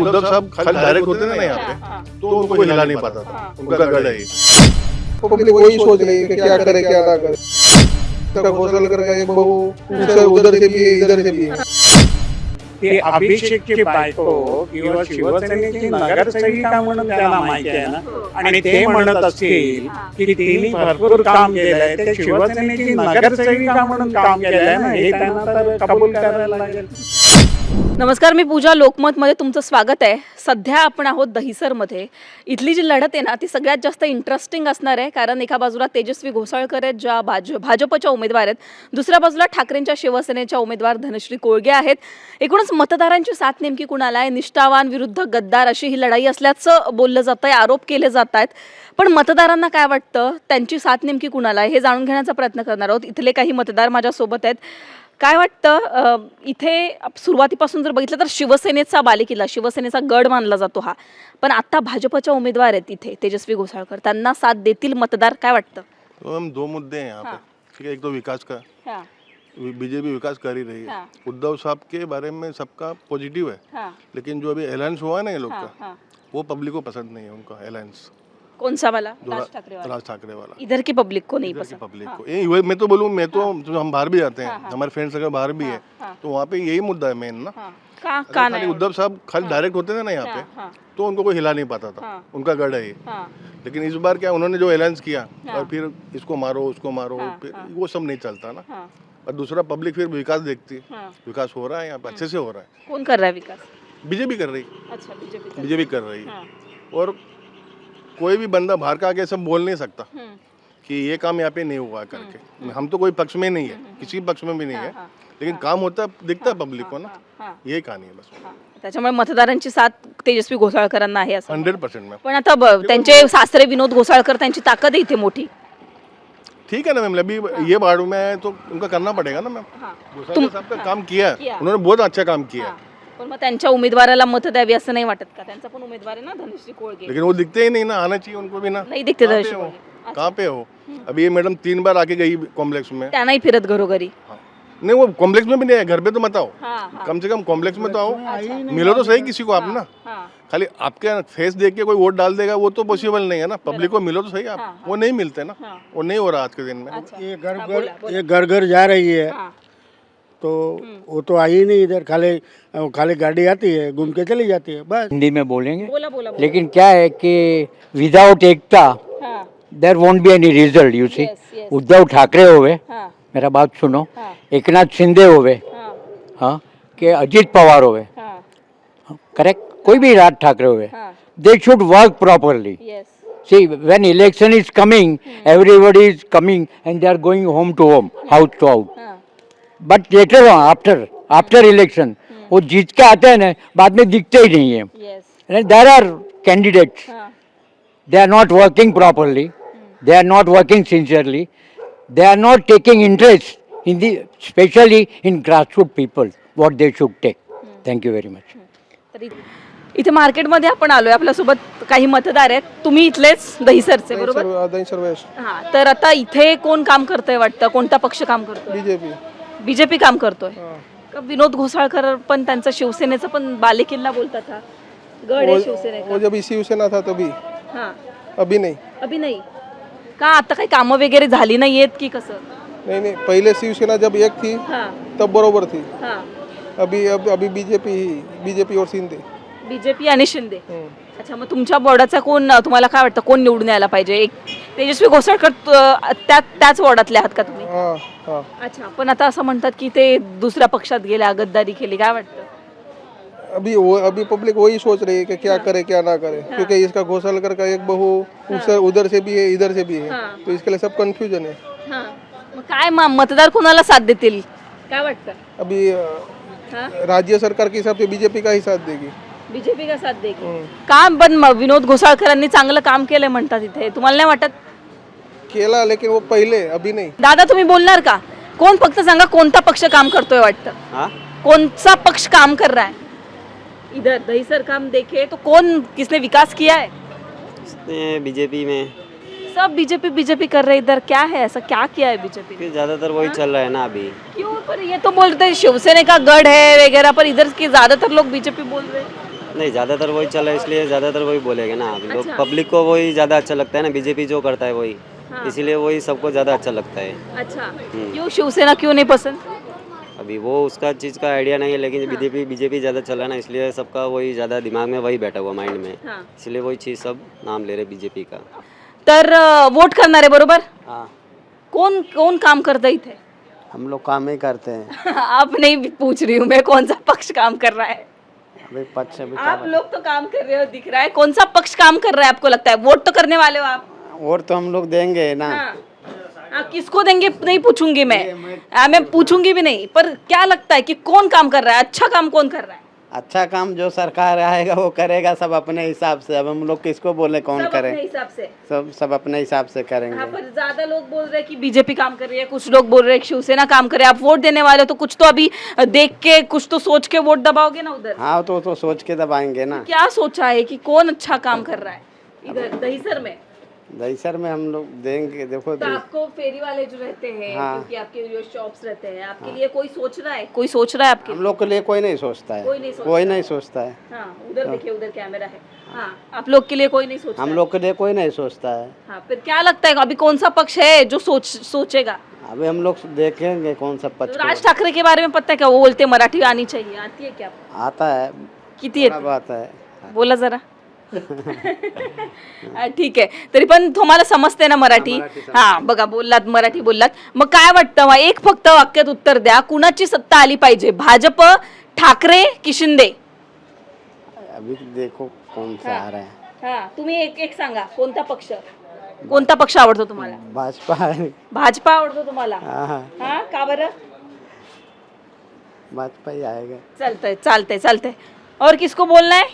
उद्धव साहब खाली डायरेक्ट होते ना यहाँ पे तो उनको हिला नहीं पाता था उनका गढ़ है। पब्लिक वही सोच रही है कि क्या करे क्या ना करे? घोषणा करके एक बहू उधर उधर से भी है इधर से भी है। ते अभिषेकची बायको किंवा शिवसेनेची नगरसेविका म्हणून त्यांना माहिती आहे ना? आणि ते म्हणत असतील की तिने भरपूर काम केलंय. ते शिवसेनेची नगरसेविका म्हणून काम केलंय ना? हे त्यांना तर कबूल करायला लागेल. नमस्कार मी पूजा लोकमतमध्ये तुमचं स्वागत आहे. सध्या आपण आहोत दहिसरमध्ये. इथली जी लढत आहे ना ती सगळ्यात जास्त इंटरेस्टिंग असणार आहे कारण एका बाजूला तेजस्वी घोसाळकर आहेत ज्या भाज भाजपच्या उमेदवार आहेत. दुसऱ्या बाजूला ठाकरेंच्या शिवसेनेच्या उमेदवार धनश्री कोळगे आहेत. एकूणच मतदारांची साथ नेमकी कुणाला आहे? निष्ठावान विरुद्ध गद्दार अशी ही लढाई असल्याचं बोललं जातं आहे आरोप केले जात आहेत पण मतदारांना काय वाटतं? त्यांची साथ नेमकी कुणाला आहे? हे जाणून घेण्याचा प्रयत्न करणार आहोत. इथले काही मतदार माझ्यासोबत आहेत. काय वाटतं इथे सुरुवातीपासून जर बघितलं तर शिवसेनेचा बालेकिल्ला शिवसेनेचा गड मानला जातो हा. पण आता भाजपच्या उमेदवार आहेत इथे तेजस्वी घोसाळकर. त्यांना साथ देतील मतदार काय वाटतं? हम दो मुद्दे हैं यहाँ पे। ठीक है एक तो विकास का. हां. बीजेपी विकास कर ही रही है. हाँ। उद्धव साहब के बारे में सबका पॉजिटिव है. हां. लेकिन जो अभी अलायंस हुआ है ना ये लोग हां का हां. वो पब्लिक को पसंद नहीं है उनका अलायंस कौन सा वाला? राज ठाकरे वाला। राज ठाकरे वाला। इधर की पब्लिक को नहीं पसंद। पब्लिक हाँ, को। ये मैं तो बोलूँ मैं तो जो हम बाहर भी जाते हैं हाँ, हाँ। हमारे फ्रेंड्स अगर बाहर भी है हाँ। तो वहाँ पे यही मुद्दा है मेन ना। हाँ। उद्धव साहब खाली हाँ। डायरेक्ट होते थे ना यहाँ हाँ, पे हाँ, तो उनको कोई हिला नहीं पाता था। हाँ। उनका गढ़ है ये। हाँ, लेकिन इस बार क्या उन्होंने जो अलायंस किया हाँ। और फिर इसको मारो उसको मारो हाँ, फिर हाँ। वो सब नहीं चलता ना। हाँ, और दूसरा पब्लिक फिर विकास देखती है। हाँ। विकास हो रहा है यहाँ पे अच्छे से हो रहा है। कौन कर रहा है विकास? बीजेपी कर रही। अच्छा बीजेपी बीजेपी कर रही है। हाँ, और कोई भी बंदा बाहर का आके सब बोल नहीं सकता हम्म, कि ये काम यहाँ पे नहीं हुआ करके। हम तो कोई पक्ष में नहीं है किसी पक्ष में भी नहीं है हाँ, लेकिन काम होता दिखता है पब्लिक को ना। हाँ, हाँ, यही कहानी है बस। हाँ. त्याच्यामुळे मतदारांची साथ तेजस्वी घोसाळकरांना आहे असं हंड्रेड परसेंट मैम पण आता ब- त्यांचे सासरे विनोद घोसाळकर त्यांची ताकद आहे इथे मोठी. ठीक है ना मैम अभी ये बाड़ू में है तो उनका करना पड़ेगा ना मैम हाँ. घोसाले साहब का काम किया किया. है उन्होंने बहुत अच्छा काम किया है। हा. पण मग त्यांच्या उमेदवाराला मत द्यावी असं नाही वाटत का? त्यांचा पण उमेदवार आहे ना धनुश्री कोळगे. लेकिन वो दिखते ही नहीं ना आना चाहिए उनको भी ना। नाही दिखते कहाँ पे धनुश्री हो? कोळगे. कहाँ पे हो? अभी ये मैडम तीन बार आके गई कॉम्प्लेक्स में। त्यांनाही फिरत घरोघरी. हाँ। नहीं वो कॉम्प्लेक्स में भी नहीं है घर पे तो मत आओ। हाँ, हाँ. कम से कम कॉम्प्लेक्स में तो आओ। अच्छा. मिलो तो सही किसी को आप ना। हाँ, खाली आपके फेस देख के कोई वोट डाल देगा वो तो पॉसिबल नहीं है ना। पब्लिक को मिलो तो सही हाँ, आप। वो नहीं मिलते ना। हाँ. वो नहीं हो रहा आज के दिन में। अच्छा. ये घर हाँ, घर. ये घर घर जा रही है। हाँ, तो वो तो आई नहीं इधर खाली खाली गाड़ी आती है घूम के चली जाती है बस। हिंदी में बोलेंगे? बोला बोला बोला. लेकिन क्या है कि विदाउट एकता हाँ, there won't be any result you see. Uddhav Thackeray होवे हाँ, मेरा बात सुनो हाँ, एकनाथ शिंदे होवे हाँ, हाँ कि अजीत पवार होवे हाँ, करेक्ट कोई भी राज ठाकरे होवे हाँ, they should work properly. See, when election is coming, everybody is coming and they are going home to home, house to house. But later after after election वो hmm. जीत के आते हैं ना बाद में दिखते ही नहीं है। There are candidate they are not working properly they are not working sincerely they are not taking interest in the especially in grassroot people what they should take thank you very much इथे मार्केटमध्ये आपण आलोय. आपल्यासोबत काही मतदार आहेत. तुम्ही इथलेच दहिसरचे बरोबर? तर आता इथे कोण काम करतंय वाटतं? कोणता पक्ष काम करतो बीजेपी. बीजेपी काम करतोय. का विनोद घोसाळकर पण त्यांचा शिवसेनेचा पण बालेकिल्ला बोलतात हा. गड आहे वो शिवसेनेचा. जब इसी शिवसेना था तभी. हा. अभी नहीं. अभि नाही. का आता काही कामं वगैरे झाली नाहीयेत की कसं? नहीं नहीं पहले शिवसेना जब एक थी हा. तब बरोबर थी. हा. अभी अब अभी बीजेपी ही बीजेपी और शिंदे बीजेपी आणि शिंदे. हम्म. अच्छा मग तुमच्या बोर्डाचा कोण तुम्हाला काय वाटतं कोण निवडून यायला पाहिजे? एक तेजस्वी घोसाळकर त- त्या त्याच वॉर्डातले आहात का तुम्ही? हाँ हाँ. अच्छा पण आता असं म्हणतात की ते दुसऱ्या पक्षात गेल्या गद्दारी केली काय वाटतं? अभी वो अभी पब्लिक वही सोच रही है कि क्या करे क्या ना करे. क्योंकि इसका घोषालकर का एक बहू उधर उधर से भी है इधर से भी है. हाँ. तो इसके लिए सब कंफ्यूजन है. हां. मग काय मा- मतदार कोणाला साथ देतील? काय वाटतं? अभी अ, हां? राज्य सरकार के हिसाब से बीजेपी का ही साथ देगी. बीजेपी का साथ देगी. काम पण म- विनोद घोसाळकरांनी चांगलं काम केलंय म्हणतात इथे. तुम्हाला नाही वाटत? केला लेकिन वो पहले अभी नहीं. दादा तुम्ही बोलणार का? कोण फक्त सांगा कोणता पक्ष काम करतोय वाटतं? कोणता पक्ष काम कर रहा है? इधर दहीसर काम देखे तो कौन किसने विकास किया है? बीजेपी में? सब बीजेपी बीजेपी कर रहे हैं इधर. क्या है ऐसा? क्या किया है बीजेपी ने? फिर ज़्यादातर वही चल रहा है ना अभी? क्यों? पर ये तो बोलते हैं शिवसेना का गढ़ है वगैरह पर इधर के ज़्यादातर लोग बीजेपी बोल रहे हैं। नहीं ज़्यादातर वही चला है इसलिए ज़्यादातर वही बोलेंगे ना। अभी लोग अच्छा। पब्लिक को वही ज़्यादा अच्छा लगता है ना बीजेपी जो करता है वही। हाँ। इसीलिए वही सबको ज़्यादा अच्छा लगता है। अच्छा। हम्म। क्यों शिवसेना क्यों नहीं पसंद? अभी वो उसका चीज़ का आइडिया नहीं है लेकिन हाँ। बीजेपी बीजेपी ज़्यादा चला है ना इसलिए सबका वही ज़्यादा दिमाग में वही बैठा हुआ माइंड में। हाँ। इसलिए वही चीज़ सब नाम ले रहे बीजेपी का। तर वोट करणार आहे बरोबर? कौन कौन कोण काम करतं इथे? हम लोग काम ही करते हैं। आप नहीं पूछ रही हूँ मैं कौन सा पक्ष काम कर रहा है? पक्ष अभी आप लोग तो काम कर रहे हो दिख रहा है। कौन सा पक्ष काम कर रहा है आपको लगता है? वोट तो करने वाले हो आप। वोट तो हम लोग देंगे ना। हाँ। आप किसको देंगे नहीं पूछूँगी मैं हाँ, मैं पूछूँगी भी नहीं पर क्या लगता है कि कौन काम कर रहा है? अच्छा काम कौन कर रहा है? अच्छा काम जो सरकार आएगा वो करेगा सब अपने हिसाब से। अब हम लोग किसको बोले कौन सब करे? अपने हिसाब से। सब सब अपने हिसाब से करेंगे। पर ज़्यादा लोग बोल रहे हैं कि बीजेपी काम कर रही है कुछ लोग बोल रहे हैं शिवसेना काम कर रही है। आप वोट देने वाले हो तो कुछ तो अभी देख के कुछ तो सोच के वोट दबाओगे ना उधर? हाँ तो तो सोच के दबाएँगे ना। क्या सोचा है की कौन अच्छा काम कर रहा है इधर दहीसर में? दहीसर में हम लोग देंगे देखो तो आपको फेरी वाले जो रहते हैं हाँ। क्योंकि आपके जो शॉप्स रहते हैं आपके हाँ। लिए कोई सोच रहा है? कोई सोच रहा है आपके? हम लोग के लिए कोई नहीं सोचता है। कोई नहीं सोचता। कोई नहीं सोचता है। हाँ उधर देखिए उधर कैमरा है। हाँ। आप लोग के लिए कोई नहीं सोच हम लोग के लिए कोई नहीं सोचता है। हाँ फिर क्या लगता है अभी कौन सा पक्ष है जो सोच सोचेगा? अभी हम लोग देखेंगे कौन सा पक्ष राज ठाकरे के बारे में पता है क्या? वो बोलते हैं मराठी आनी चाहिए आती है क्या? आता है। कितनी बात है। बोला जरा। हा, ठीक आहे. तरी पण तुम्हाला समजते ना मराठी? हा बघा बोललात मराठी बोललात. मग काय वाटतं मग एक फक्त वाक्यात उत्तर द्या. कुणाची सत्ता आली पाहिजे? भाजप ठाकरे की शिंदे अभी देखो कौन सा आ रहा है. हा तुम्ही एक एक सांगा. कोणता पक्ष? कोणता पक्ष आवडतो तुम्हाला? भाजपा है। भाजपा आवडतो तुम्हाला? हाँ हाँ. हा का बरं? भाजपा ही आएगा चालतंय चालतंय चालतंय. और किसको बोलना है?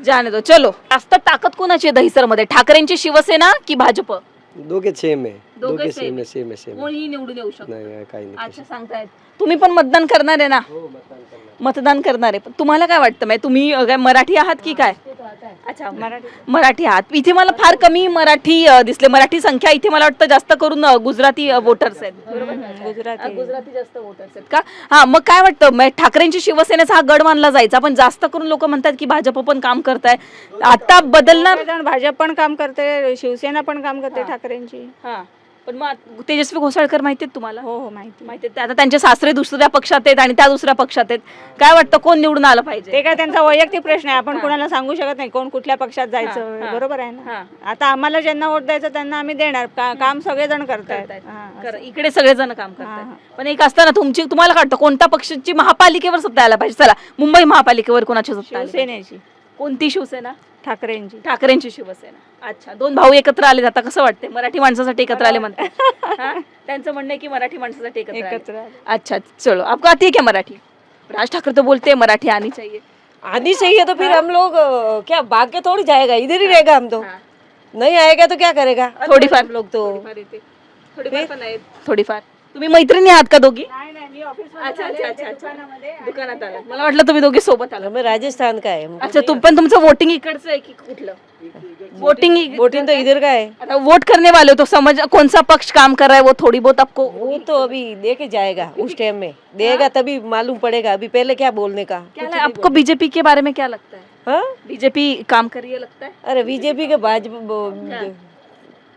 जाने दो. चलो. जास्त ताकद कोणाची आहे दहिसरमध्ये? ठाकरेंची शिवसेना की भाजप? दो के छः में दोघे सेम सेम है सेम कोणीही निवडून येऊ शकतो नहीं कहीं अच्छा सांगतायत. तुम्ही पण मतदान करणार आहे ना? मतदान करणार आहे. पण तुम्हाला काय वाटतं? म्हणजे तुम्ही अ, काय मराठी आहात की काय? अच्छा मराठी. मराठी आहात. इथे मला फार कमी मराठी अ, दिसले. मराठी संख्या इथे मला वाटतं जास्त करून अ, गुजराती वोटर्स आहेत. गुजराती. गुजराती जास्त वोटर्स आहेत. का? हा मग काय वाटतं? ठाकरेंची शिवसेनेचा हा गड मानला जायचा पण जास्त करून लोक म्हणतात की भाजप पण काम करताय. आता बदलणार भाजप पण काम करते शिवसेना पण काम करते ठाकरेंची. हा. पण मग तेजस्वी घोसाळकर माहिती आहेत तुम्हाला? हो हो माहिती माहिती आहे. आता त्यांचे सासरे दुसऱ्या पक्षात आहेत आणि त्या दुसऱ्या पक्षात आहेत. काय वाटतं कोण निवडून आलं पाहिजे? ते काय त्यांचा वैयक्तिक प्रश्न आहे. आपण कोणाला सांगू शकत नाही कोण कुठल्या पक्षात जायचं. बरोबर आहे हा. ना आता आम्हाला ज्यांना वोट द्यायचं त्यांना आम्ही देणार. का- काम सगळेजण करतायत. हा. खरं, इकडे सगळेजण काम करतात पण एक असताना तुमची तुम्हाला काय वाटतं कोणत्या पक्षाची महापालिकेवर सत्ता यायला पाहिजे? चला मुंबई महापालिकेवर कोणाची सत्ता आली पाहिजे? शिवसेनेची कोणती शिवसेना? ठाकरेंची ठाकरेंची शिवसेना अच्छा दोन भाऊ एकत्र आले आता कसं वाटते मराठी माणसासाठी एकत्र आले म्हणतात हा? त्यांचं म्हणणं आहे की मराठी माणसासाठी एकत्र आले. एकत्र. अच्छा चलो आपको आती है क्या मराठी राज ठाकरे तो बोलते हैं मराठी आनी चाहिए आनी चाहिए तो फिर हम लोग अ, क्या भाग के थोड़ी जाएगा इधर ही रहेगा हम तो हाँ. नहीं आएगा तो क्या करेगा थोडीफार हम लोग तो थोडीफार येते. थोडीफार पण आहेत. थोडीफार तुम्ही मैत्रिणी आहात का दोघी? अच्छा अच्छा अच्छा अच्छा. दुकानात आला. मला वाटलं तुम्ही दोघी सोबत आला हमें राजस्थान का है हमको अच्छा तुम पण तुमचं वोटिंग इकडचं आहे की कुठलं? वोटिंग वोटिंग तो इधर का है आता वोट करने वाले हो तो समझ कौन सा पक्ष काम कर रहा है वो थोड़ी बहुत आपको वो तो अभी दे के जाएगा उस टाइम में। देगा तभी मालूम पड़ेगा। अभी पहले क्या बोलने का? क्या लगा- आपको बीजेपी के। बारे में क्या लगता है? हाँ? बीजेपी काम कर रही है लगता है? अरे बीजेपी के भाजपा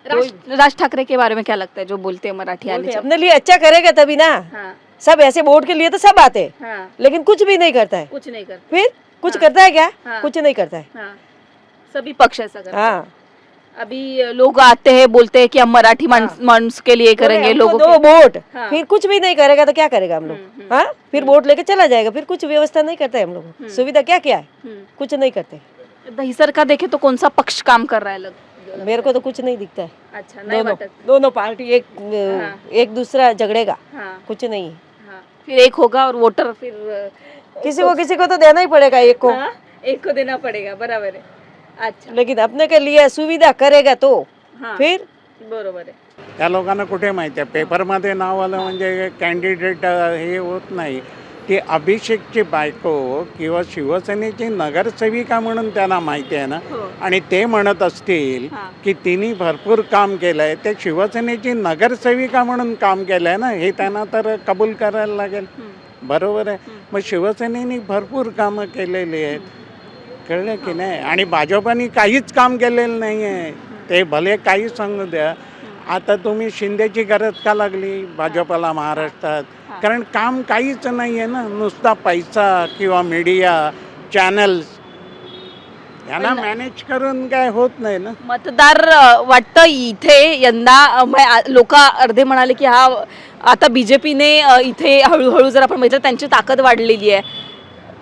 राज, ठाकरे के बारे में क्या लगता है? जो बोलते हैं मराठी आने अपने लिए अच्छा करेगा तभी ना। हाँ। सब ऐसे वोट के लिए तो सब आते हैं। हाँ। लेकिन कुछ भी नहीं करता है। कुछ नहीं करता। फिर कुछ करता है क्या? हाँ। कुछ नहीं करता है। हाँ। सभी पक्ष ऐसा करते हैं। हाँ। अभी लोग आते हैं बोलते हैं कि हम मराठी मानुस मानुस के लिए करेंगे लोगों दो वोट। हाँ। फिर कुछ भी नहीं करेगा तो क्या करेगा हम हम्म, लोग हाँ? फिर वोट लेके चला जाएगा फिर कुछ व्यवस्था नहीं करता है हम लोग। सुविधा क्या क्या है? हम्म। कुछ नहीं करते। दहीसर का देखे तो कौन सा पक्ष काम कर रहा है लग मेरे को तो कुछ नहीं दिखता है। अच्छा नहीं दोनों वाटत दोनों पार्टी एक हाँ। एक दूसरा झगड़ेगा। हाँ। कुछ नहीं है। फिर एक होगा और वोटर फिर किसी को किसी को तो देना ही पड़ेगा एक को। हाँ, एक को देना पड़ेगा बराबर है। अच्छा। लेकिन अपने के लिए सुविधा करेगा तो हाँ। फिर? बरोबर आहे त्या लोकांना कुठे माहिती आहे? पेपरमध्ये नाव आलं म्हणजे कॅन्डिडेट हे होत नाही. की अभिषेकची बायको किंवा शिवसेनेची नगरसेविका म्हणून त्यांना माहिती आहे ना? हो. आणि ते म्हणत असतील हां. की तिने भरपूर काम केलं आहे ते शिवसेनेची नगरसेविका म्हणून काम केलं आहे ना? हे त्यांना तर कबूल करायला लागेल. बरोबर आहे? मग शिवसेनेने भरपूर कामं केलेली आहेत. कळलं की नाही? आणि भाजपाने काहीच काम केलेलं नाही आहे ते भले काही सांगू द्या. आता तुम्ही शिंदेची गरज का लागली भाजपाला महाराष्ट्रात? कारण काम काहीच नाही आहे ना. नुसता पैसा किंवा मीडिया चॅनल्स यांना मॅनेज करून काय होत नाही ना. मतदार अ, वाटतं इथे यंदा लोक अर्धे म्हणाले की हा आता बीजेपीने इथे हळूहळू जर आपण बघितलं त्यांची ताकद वाढलेली आहे.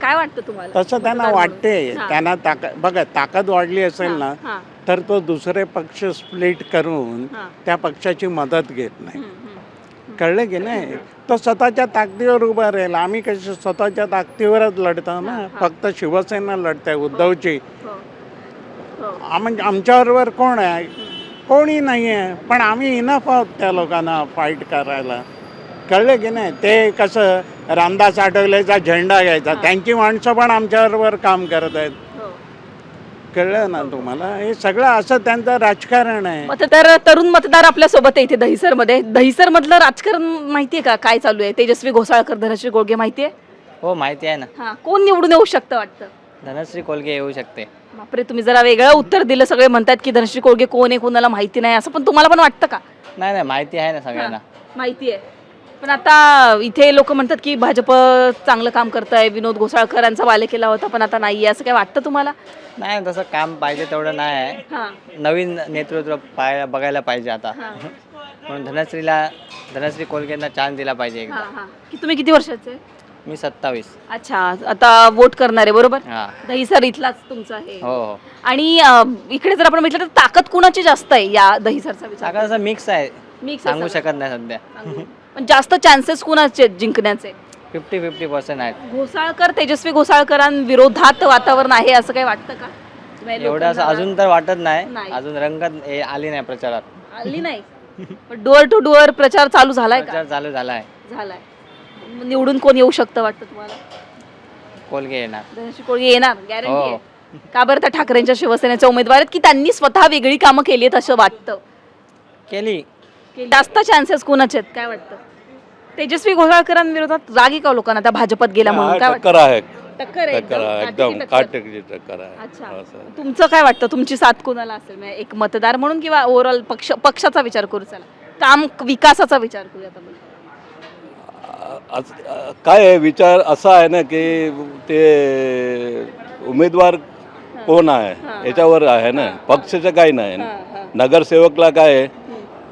काय वाटतं तुम्हाला? तसं त्यांना वाटते. त्यांना ताकद बघा ताकद वाढली असेल ना हां. तर तो दुसरे पक्ष स्प्लिट करून हां. त्या पक्षाची मदत घेत नाही. कळलं की नाही? तो स्वतःच्या ताकदीवर उभा राहील. आम्ही कसे स्वतःच्या ताकदीवरच लढतो ना? फक्त शिवसेना लढते उद्धवची आम- आमच्याबरोबर कोण आहे? कोणी नाही आहे पण आम्ही इनफ आहोत त्या लोकांना फाईट करायला. कळलं की नाही? ते कसं रामदास आठवलेचा झेंडा घ्यायचा. त्यांची माणसं पण आमच्याबरोबर काम करत आहेत. कळलं ना तुम्हाला? हे सगळं असं त्यांचं राजकारण आहे. मतदार तरुण मतदार आपल्यासोबत आहे इथे दहिसरमध्ये. दहिसर मधलं राजकारण माहितीये का? काय चालू आहे? तेजस्वी घोसाळकर धनश्री गोडगे माहितीये? हो माहिती आहे ना. हा. कोण निवडून येऊ शकतं वाटतं? धनश्री कोलगे येऊ शकते. बापरे तुम्ही जरा वेगळं उत्तर दिलं. सगळे म्हणतात की धनश्री कोडगे कोण आहे कोणाला माहिती नाही. असं पण तुम्हाला पण वाटतं का? नाही नाही माहिती आहे ना सगळ्यांना. माहिती आहे पण आता इथे लोक म्हणतात की भाजप चांगलं काम करत आहे विनोद घोसाळकरांचा वाले केला होता पण आता नाही असं काय वाटतं तुम्हाला? नाही तसं काम पाहिजे तेवढं नाही. आहे हां. नवीन नेतृत्व पाय बघायला पाहिजे आता. म्हणून धनश्रीला धनश्री कोलगेंना चान्स दिला पाहिजे एकदा. हां हां. की तुम्ही किती वर्षाचे? मी सत्तावीस. अच्छा आता वोट करणार आहे बरोबर? हां. दहिसर इथलाच तुमचा आहे हो हो. आणि अं, इकडे जर आपण म्हटलं तर ताकद कुणाची जास्त आहे या दहिसरचा विचार? सगळं असं मिक्स आहे. आहे सांगू. शकत नाही सध्या. पण जास्त चान्सेस कुणाचे आहेत जिंकण्याचे? फिफ्टी फिफ्टी पर्सेंट आहेत. घोसाळकर तेजस्वी घोसाळकरांविरोधात वातावरण आहे असं काही वाटतं का? म्हणजे एवढं असं लोकांना अजून तर वाटत नाही. नाही. अजून रंगत हे आली नाही प्रचारात. आली नाही. डोअर टू डोअर प्रचार चालू झालाय का? प्रचार चालू झाला आहे झालाय. मग निवडून कोण येऊ शकतं वाटतं तुम्हाला? कोलगे येणार. धनश्री कोळगे येणार हो. गॅरंटी आहे. का बरं त्या ठाकरेंच्या शिवसेनेचे उमेदवार आहेत की त्यांनी स्वतः वेगळी कामं केली आहेत असं वाटतं? केली. की जास्त चान्सेस कोणाचे आहेत काय वाटतं? तेजस्वी घोसाळकरांविरोधात राग आहे का लोकांना त्या भाजपात गेला म्हणून? काय वाटतं? आहे. टक्कर आहे टक्कर आहे एकदम एकदम काटेकी टक्कर. काटेकीची टक्कर आहे. असं. तुमचं काय वाटतं? तुमची साथ कोणाला असेल? म्हणजे एक मतदार म्हणून किंवा ओव्हरऑल पक्ष पक्षाचा विचार करू चला. काम विकासाचा विचार. अस- काय आहे? विचार असा आहे ना की ते उमेदवार कोण आहे? याच्यावर आहे ना. पक्षाचं काही नाही हां, हां, नगरसेवकला काय आहे?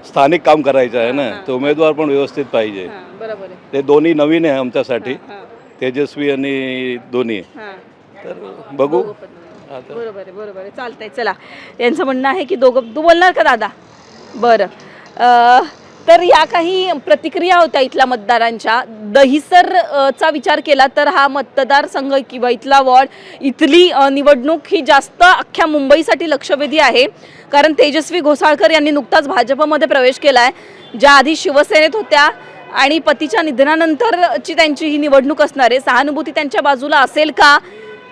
स्थानिक काम करायचं आहे ना तो उमेदवार पण व्यवस्थित पाहिजे. हां, बरोबर आहे. ते दोन्ही नवीन आहे आमच्यासाठी. तेजस्वी आणि दोन्ही. हां. तर बघू. बरोबर आहे बरोबर आहे. चालतंय चला. यांचं म्हणणं आहे की दोघं तू बोलणार का दादा? बरं. अं, तर या काही प्रतिक्रिया होत्या इथल्या मतदारांच्या. दहिसर चा विचार केला तर हा मतदारसंघ किंवा इथला वॉर्ड इथली निवडणूक ही जास्त अख्ख्या मुंबईसाठी लक्षवेधी आहे. कारण तेजस्वी घोसाळकर यांनी नुकताच भाजपमध्ये प्रवेश केला आहे ज्या आधी शिवसेनेत होत्या आणि पतीच्या निधनानंतरची त्यांची ही निवडणूक असणार आहे. सहानुभूती त्यांच्या बाजूला असेल का?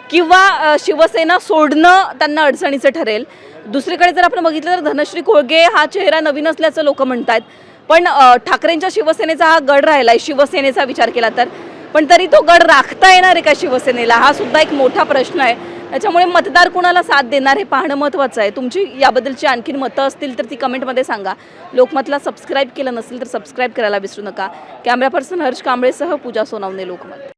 किंवा शिवसेना सोडणं त्यांना अडचणीचं ठरेल? दुसरीकडे जर आपण बघितलं तर धनश्री कोळगे हा चेहरा नवीन असल्याचं लोक आहेत पण ठाकरेंच्या शिवसेनेचा हा गड राहिला आहे शिवसेनेचा विचार केला तर. पण तरी तो गड राखता येणार आहे का शिवसेनेला? हा सुद्धा एक मोठा प्रश्न आहे. त्याच्यामुळे मतदार कुणाला साथ देणार हे पाहणं महत्त्वाचं आहे. तुमची याबद्दलची आणखीन मतं असतील तर ती कमेंटमध्ये सांगा. लोकमतला सबस्क्राईब केलं नसेल तर सबस्क्राईब करायला विसरू नका. कॅमेरा पर्सन हर्ष कांबळेसह पूजा सोनावणे लोकमत.